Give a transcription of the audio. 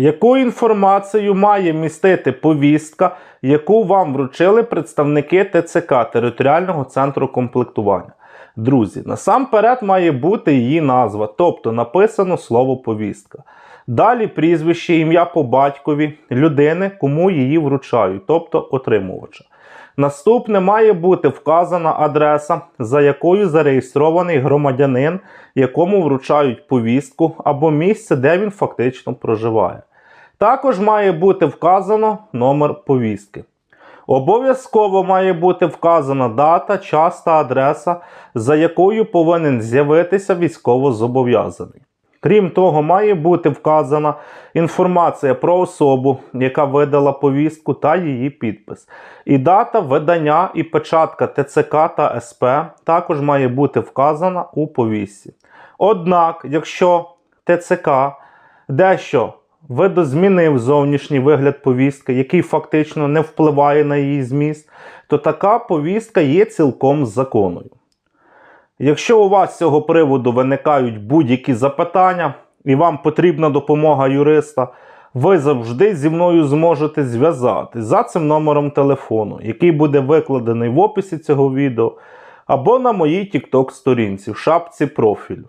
Яку інформацію має містити повістка, яку вам вручили представники ТЦК територіального центру комплектування? Друзі, насамперед має бути її назва, тобто написано слово повістка. Далі прізвище, ім'я по батькові людини, кому її вручають, тобто отримувача. Наступне має бути вказана адреса, за якою зареєстрований громадянин, якому вручають повістку, або місце, де він фактично проживає. Також має бути вказано номер повістки. Обов'язково має бути вказана дата, час та адреса, за якою повинен з'явитися військовозобов'язаний. Крім того, має бути вказана інформація про особу, яка видала повістку та її підпис. І дата видання і печатка ТЦК та СП також має бути вказана у повістці. Однак, якщо ТЦК дещо видозмінив зовнішній вигляд повістки, який фактично не впливає на її зміст, то така повістка є цілком законною. Якщо у вас з цього приводу виникають будь-які запитання і вам потрібна допомога юриста, ви завжди зі мною зможете зв'язати за цим номером телефону, який буде викладений в описі цього відео, або на моїй TikTok сторінці в шапці профілю.